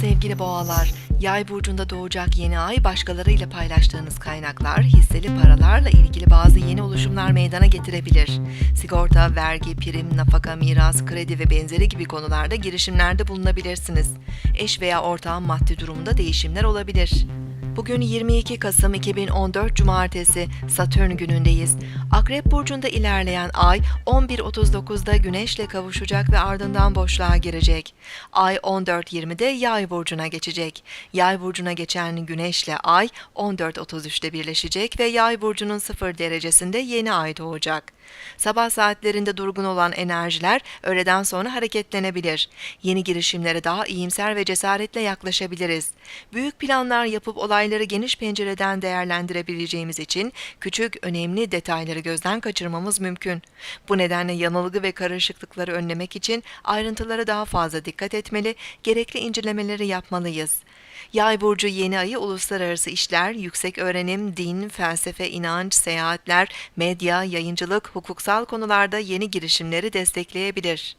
sevgili boğalar. Yay burcunda doğacak yeni ay başkalarıyla paylaştığınız kaynaklar, hisseli paralarla ilgili bazı yeni oluşumlar meydana getirebilir. Sigorta, vergi, prim, nafaka, miras, kredi ve benzeri gibi konularda girişimlerde bulunabilirsiniz. Eş veya ortağın maddi durumunda değişimler olabilir. Bugün 22 Kasım 2014 Cumartesi Satürn günündeyiz. Akrep burcunda ilerleyen ay 11.39'da Güneş'le kavuşacak ve ardından boşluğa girecek. Ay 14.20'de Yay burcuna geçecek. Yay burcuna geçen Güneş'le ay 14.33'te birleşecek ve Yay burcunun 0 derecesinde yeni ay doğacak. Sabah saatlerinde durgun olan enerjiler öğleden sonra hareketlenebilir. Yeni girişimlere daha iyimser ve cesaretle yaklaşabiliriz. Büyük planlar yapıp olayları geniş pencereden değerlendirebileceğimiz için küçük, önemli detayları gözden kaçırmamız mümkün. Bu nedenle yanılgı ve karışıklıkları önlemek için ayrıntılara daha fazla dikkat etmeli, gerekli incelemeleri yapmalıyız. Yay burcu yeni ayı uluslararası işler, yüksek öğrenim, din, felsefe, inanç, seyahatler, medya, yayıncılık, hukuksal konularda yeni girişimleri destekleyebilir.